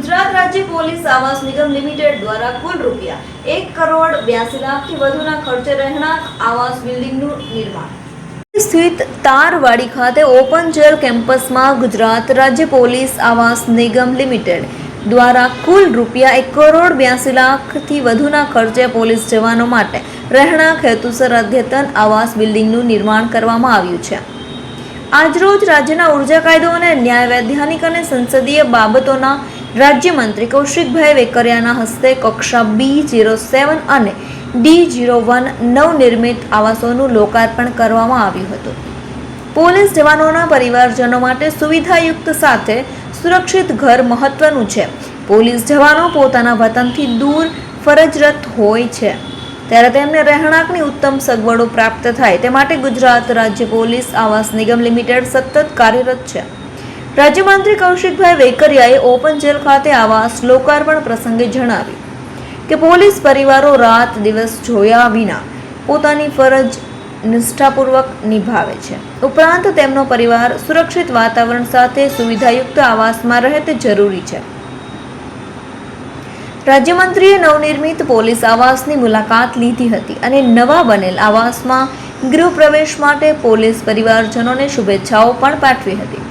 ગુજરાત રાજ્ય પોલીસ આવાસ નિગમ લિમિટેડ દ્વારા કુલ રૂપિયા એક કરોડ બ્યાસી લાખથી વધુના ખર્ચે રહેણાંક આવાસ બિલ્ડિંગનું નિર્માણ. સ્થિત તારવાડી ખાતે ઓપન જેલ કેમ્પસમાં ગુજરાત રાજ્ય પોલીસ આવાસ નિગમ લિમિટેડ દ્વારા કુલ રૂપિયા એક કરોડ બ્યાસી લાખથી વધુના ખર્ચે પોલીસ જવાનો માટે રહેણાંક હેતુસર અદ્યતન આવાસ બિલ્ડિંગનું નિર્માણ કરવામાં આવ્યું છે. આજરોજ રાજ્યના ઊર્જા કાયદો અને ન્યાય વૈધાનિક અને સંસદીય બાબતોના રાજ્યમંત્રી કૌશિકભાઈ વેકરિયાના હસ્તે કક્ષા બી જીરો સેવન અને ડી જીરો વન નવનિર્મિત આવાસોનું લોકાર્પણ કરવામાં આવ્યું હતું. પોલીસ જવાનોના પરિવારજનો માટે સુવિધાયુક્ત સાથે સુરક્ષિત ઘર મહત્વનું છે. પોલીસ જવાનો પોતાના વતનથી દૂર ફરજરત હોય છે. ત્યારે તેમને રહેણાંકની ઉત્તમ સગવડો પ્રાપ્ત થાય તે માટે ગુજરાત રાજ્ય પોલીસ આવાસ નિગમ લિમિટેડ સતત કાર્યરત છે. રાજ્યમંત્રી કૌશિકભાઈ વેકરિયાએ ઓપન જેલ ખાતે આવાસ લોકાર્પણ પ્રસંગે જણાવ્યું કે પોલીસ પરિવારો રાત દિવસ જોયા વિના પોતાની ફરજ નિષ્ઠાપૂર્વક નિભાવે છે. ઉપરાંત તેમનો પરિવાર સુરક્ષિત વાતાવરણ સાથે સુવિધાયુક્ત આવાસમાં રહે તે જરૂરી છે. રાજ્યમંત્રીએ નવનિર્મિત પોલીસ આવાસની મુલાકાત લીધી હતી અને નવા બનેલ આવાસમાં ગૃહપ્રવેશ માટે પોલીસ પરિવારજનોને શુભેચ્છાઓ પણ પાઠવી હતી.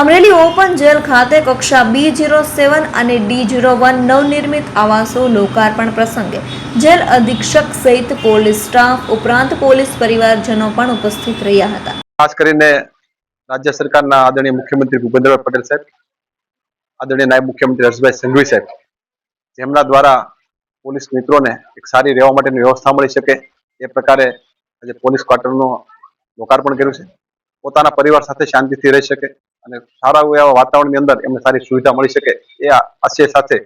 અમરેલી ઓપન જેલ ખાતે કક્ષા બી જીરો સેવન અને ડી જીરો વન નવનિર્મિત આવાસો લોકાર્પણ પ્રસંગે જેલ અધિક્ષક સહિત પોલીસ સ્ટાફ ઉપરાંત પોલીસ પરિવારજનો પણ ઉપસ્થિત રહ્યા હતા. ખાસ કરીને રાજ્ય સરકારના આદરણીય મુખ્યમંત્રી ભૂપેન્દ્રભાઈ પટેલ સાહેબ, આદરણીય નાયબ મુખ્યમંત્રી હર્ષભાઈ સંઘવી સાહેબ, જેમના દ્વારા પોલીસ મિત્રોને એક સારી રહેવા માટેની વ્યવસ્થા મળી શકે એ પ્રકારે આજે પોલીસ ક્વાર્ટરનું લોકાર્પણ કર્યું છે. પોતાના પરિવાર સાથે શાંતિથી રહી શકે. અને સારા એવા વાતાવરણની અંદર એમને સારી સુવિધા મળી શકે એ આશય સાથે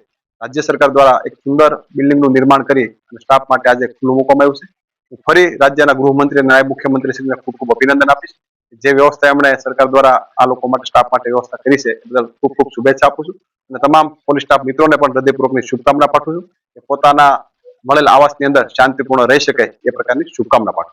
રાજ્ય સરકાર દ્વારા એક સુંદર બિલ્ડિંગનું નિર્માણ કરી અને સ્ટાફ માટે આજે ખુલ્લું મૂકવામાં આવ્યું છે. હું ફરી રાજ્યના ગૃહમંત્રી અને નાયબ મુખ્યમંત્રી શ્રીને ખૂબ ખૂબ અભિનંદન આપીશ. જે વ્યવસ્થા એમણે સરકાર દ્વારા આ લોકો માટે સ્ટાફ માટે વ્યવસ્થા કરી છે બદલ ખૂબ ખૂબ શુભેચ્છા આપું છું. અને તમામ પોલીસ સ્ટાફ મિત્રોને પણ હૃદયપૂર્વકની શુભકામના પાઠવું છું કે પોતાના મળેલ આવાસની અંદર શાંતિપૂર્ણ રહી શકે એ પ્રકારની શુભકામના પાઠવું